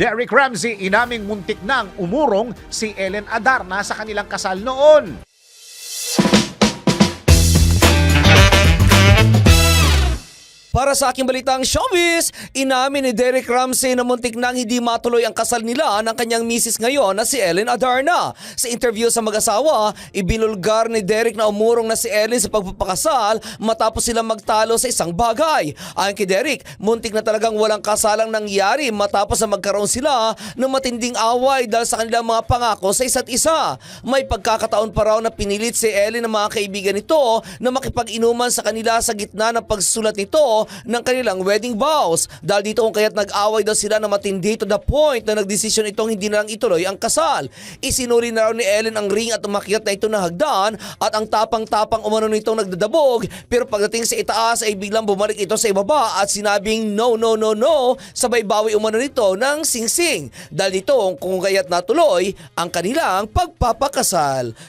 Derek Ramsey inaming muntik nang umurong si Ellen Adarna sa kanilang kasal noon. Para sa aking balitang showbiz, inamin ni Derek Ramsey na muntik nang hindi matuloy ang kasal nila ng kanyang misis ngayon na si Ellen Adarna. Sa interview sa mag-asawa, ibinulgar ni Derek na umurong na si Ellen sa pagpapakasal matapos silang magtalo sa isang bagay. Ayon kay Derek, muntik na talagang walang kasalang nangyari matapos na magkaroon sila ng matinding away dahil sa kanilang mga pangako sa isa't isa. May pagkakataon pa raw na pinilit si Ellen ng mga kaibigan nito na makipag-inuman sa kanila sa gitna ng pagsulat nito ng kanilang wedding vows. Dahil dito kung kaya't nag-away daw sila na matindi to the point na nagdesisyon itong hindi na lang ituloy ang kasal. Isinuri na raw ni Ellen ang ring at umakyat na ito na hagdan at ang tapang-tapang umano nitong nagdadabog pero pagdating sa itaas ay biglang bumalik ito sa ibaba at sinabing no no no no sabay bawi umano nito ng singsing. Dahil dito kung kaya't natuloy ang kanilang pagpapakasal.